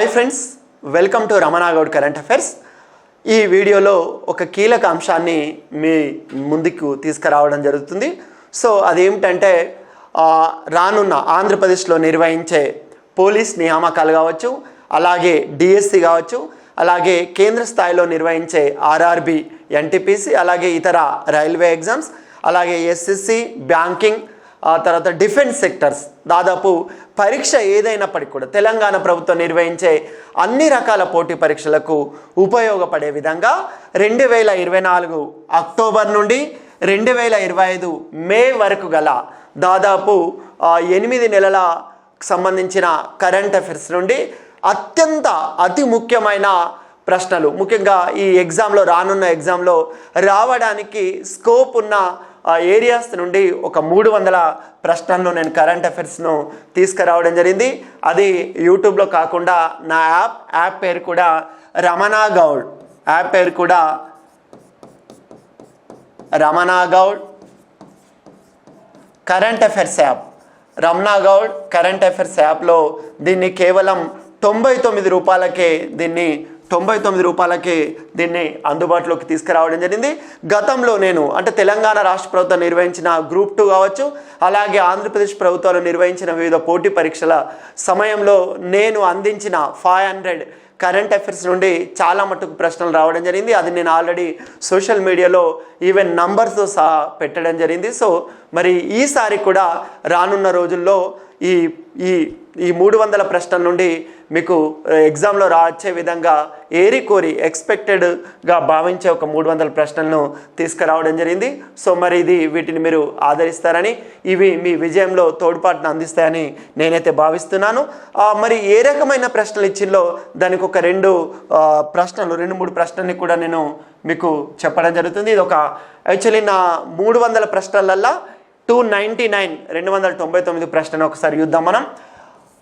Hi friends welcome to Ramana Goud current affairs ఈ వీడియోలో ఒక కీలక అంశాన్ని మీ ముందుకు తీసుకురావడం జరుగుతుంది. సో అదేమిటంటే రానున్న ఆంధ్రప్రదేశ్లో నిర్వహించే పోలీస్ నియామకాలు కావచ్చు అలాగే డిఎస్సి కావచ్చు అలాగే కేంద్ర స్థాయిలో నిర్వహించే ఆర్ఆర్బి ఎన్టీపీసీ అలాగే ఇతర రైల్వే ఎగ్జామ్స్ అలాగే ఎస్ఎస్సి బ్యాంకింగ్ ఆ తర్వాత డిఫెన్స్ సెక్టర్స్. దాదాపు పరీక్ష ఏదైనప్పటికీ కూడా తెలంగాణ ప్రభుత్వం నిర్వహించే అన్ని రకాల పోటీ పరీక్షలకు ఉపయోగపడే విధంగా రెండు వేల ఇరవై నాలుగు అక్టోబర్ నుండి రెండు వేల ఇరవై ఐదు మే వరకు గల దాదాపు ఎనిమిది నెలల సంబంధించిన కరెంట్ అఫైర్స్ నుండి అత్యంత అతి ముఖ్యమైన ప్రశ్నలు. ముఖ్యంగా ఈ ఎగ్జామ్లో రానున్న ఎగ్జామ్లో రావడానికి స్కోప్ ఉన్న ఆ ఏరియాస్ నుండి ఒక మూడు వందల ప్రశ్నలను నేను కరెంట్ అఫైర్స్ను తీసుకురావడం జరిగింది. అది యూట్యూబ్లో కాకుండా నా యాప్ యాప్ పేరు కూడా రమణా గౌడ్. యాప్ పేరు కూడా Ramana Goud. Current affairs app Ramana Goud current affairs యాప్లో దీన్ని కేవలం తొంభై తొమ్మిది రూపాయలకే దీన్ని తొంభై తొమ్మిది రూపాయలకే దీన్ని అందుబాటులోకి తీసుకురావడం జరిగింది. గతంలో నేను అంటే తెలంగాణ రాష్ట్ర ప్రభుత్వం నిర్వహించిన గ్రూప్ టూ కావచ్చు అలాగే ఆంధ్రప్రదేశ్ ప్రభుత్వాలు నిర్వహించిన వివిధ పోటీ పరీక్షల సమయంలో నేను అందించిన ఫైవ్ హండ్రెడ్ కరెంట్ అఫైర్స్ నుండి చాలా మటుకు ప్రశ్నలు రావడం జరిగింది. అది నేను ఆల్రెడీ సోషల్ మీడియాలో ఈవెన్ నంబర్స్తో సహా పెట్టడం జరిగింది. సో మరి ఈసారి కూడా రానున్న రోజుల్లో ఈ ఈ ఈ మూడు వందల ప్రశ్నల నుండి మీకు ఎగ్జామ్లో రాచే విధంగా ఏరి కోరి ఎక్స్పెక్టెడ్గా భావించే ఒక మూడు వందల ప్రశ్నలను తీసుకురావడం జరిగింది. సో మరి ఇది వీటిని మీరు ఆదరిస్తారని ఇవి మీ విజయంలో తోడ్పాటును అందిస్తాయని నేనైతే భావిస్తున్నాను. మరి ఏ రకమైన ప్రశ్నలు ఇచ్చిందో దానికి ఒక రెండు ప్రశ్నలు రెండు మూడు ప్రశ్నల్ని కూడా నేను మీకు చెప్పడం జరుగుతుంది. ఇది ఒక యాక్చువల్లీ నా మూడు వందల ప్రశ్నలల్లా టూ నైంటీ నైన్ రెండు వందల తొంభై తొమ్మిది ప్రశ్నను ఒకసారి చూద్దాం మనం.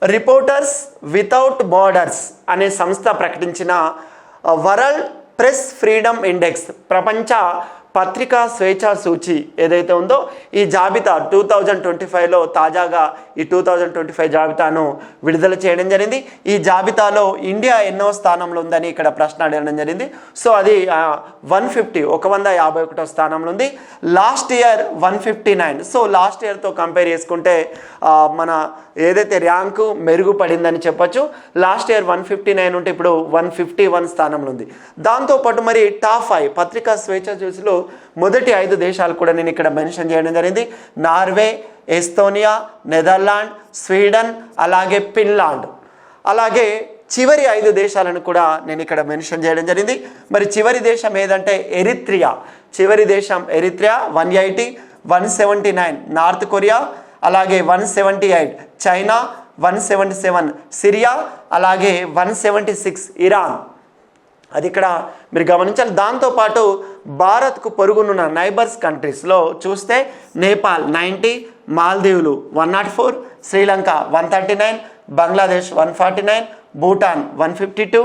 రిపోర్టర్స్ వితౌట్ బార్డర్స్ అనే సంస్థ ప్రకటించిన వరల్డ్ ప్రెస్ ఫ్రీడమ్ ఇండెక్స్ ప్రపంచ పత్రికా స్వేచ్ఛా సూచి ఏదైతే ఉందో ఈ జాబితా టూ థౌజండ్ ట్వంటీ ఫైవ్లో తాజాగా ఈ టూ థౌజండ్ ట్వంటీ ఫైవ్ జాబితాను విడుదల చేయడం జరిగింది. ఈ జాబితాలో ఇండియా ఎన్నో స్థానంలో ఉందని ఇక్కడ ప్రశ్న అడగడం జరిగింది. సో అది వన్ ఫిఫ్టీ ఒక వంద యాభై ఒకటో స్థానంలో ఉంది. Last year one fifty nine. So last ఇయర్తో compare చేసుకుంటే మన ఏదైతే ర్యాంకు మెరుగుపడిందని చెప్పొచ్చు last year one fifty nine ఉంటే ఇప్పుడు వన్ ఫిఫ్టీ వన్ స్థానంలో ఉంది. దాంతోపాటు మరి టాప్ ఫైవ్ పత్రికా స్వేచ్ఛ చూసిలో మొదటి ఐదు దేశాలు కూడా నేను ఇక్కడ మెన్షన్ చేయడం జరిగింది. నార్వే ఎస్తోనియా నెదర్లాండ్ స్వీడన్ అలాగే ఫిన్లాండ్. అలాగే చివరి ఐదు దేశాలను కూడా నేను ఇక్కడ మెన్షన్ చేయడం జరిగింది. మరి చివరి దేశం ఏదంటే ఎరిత్రియా. చివరి దేశం Eritrea one eighty one seventy nine North Korea అలాగే one seventy eight China one seventy seven Syria అలాగే వన్ సెవెంటీ సిక్స్ ఇరాన్. అది ఇక్కడ మీరు గమనించాలి. దాంతోపాటు భారత్కు పొరుగునున్న నైబర్స్ కంట్రీస్లో చూస్తే Nepal ninety మాల్దీవులు one not four Sri Lanka one thirty nine Bangladesh one forty nine Bhutan one fifty two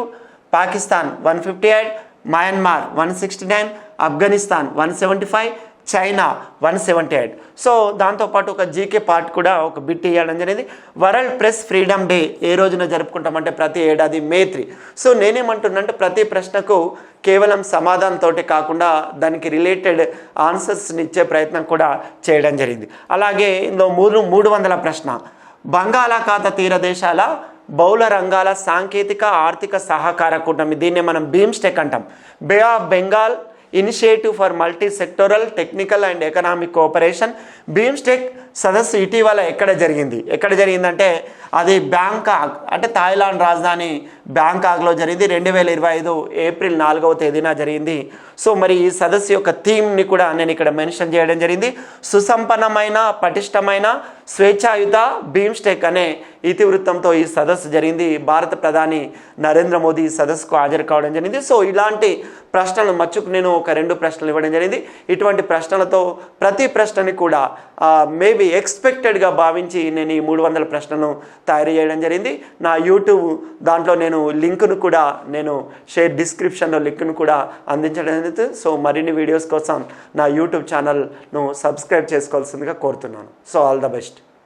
Pakistan one fifty eight Myanmar one sixty nine Afghanistan one seventy five China one seventy eight so దాంతోపాటు ఒక GK part కూడా ఒక bit ఇవ్వడం జరిగింది. World press freedom day ఏ రోజున జరుపుకుంటామంటే ప్రతి ఏడాది మే త్రీ సో నేనేమంటున్నానంటే ప్రతి ప్రశ్నకు కేవలం సమాధానంతో కాకుండా దానికి రిలేటెడ్ ఆన్సర్స్ని ఇచ్చే ప్రయత్నం కూడా చేయడం జరిగింది. అలాగే ఇందులో మూడు మూడు వందల ప్రశ్న. బంగాళాఖాత తీర దేశాల బౌల రంగాల సాంకేతిక ఆర్థిక సహకార కూటమి. దీన్నే మనం బీమ్స్టెక్ అంటాం. Bay of Bengal Initiative for Multi-Sectoral Technical and Economic Cooperation. BIMSTEC సదస్సు ఇటీవల ఎక్కడ జరిగింది? ఎక్కడ జరిగిందంటే అది బ్యాంకాక్ అంటే థాయిలాండ్ రాజధాని బ్యాంకాక్లో జరిగింది. రెండు వేల ఇరవై ఐదు ఏప్రిల్ నాలుగవ తేదీన జరిగింది. సో మరి ఈ సదస్సు యొక్క థీమ్ని కూడా నేను ఇక్కడ మెన్షన్ చేయడం జరిగింది. సుసంపన్నమైన పటిష్టమైన స్వేచ్ఛాయుత బీమ్స్టెక్ అనే ఇతివృత్తంతో ఈ సదస్సు జరిగింది. భారత ప్రధాని నరేంద్ర మోదీ ఈ సదస్సుకు హాజరు కావడం జరిగింది. సో ఇలాంటి ప్రశ్నలు మచ్చుకు నేను ఒక రెండు ప్రశ్నలు ఇవ్వడం జరిగింది. ఇటువంటి ప్రశ్నలతో ప్రతి ప్రశ్నని కూడా మేబీ ఎక్స్పెక్టెడ్గా భావించి నేను ఈ మూడు వందల ప్రశ్నలను తయారు చేయడం జరిగింది. నా యూట్యూబ్ దాంట్లో నేను లింక్ను కూడా నేను షేర్ డిస్క్రిప్షన్లో లింక్ను కూడా అందించడం జరిగింది. సో మరిన్ని వీడియోస్ కోసం నా యూట్యూబ్ ఛానల్ను సబ్స్క్రైబ్ చేసుకోవాల్సిందిగా కోరుతున్నాను. So all the best.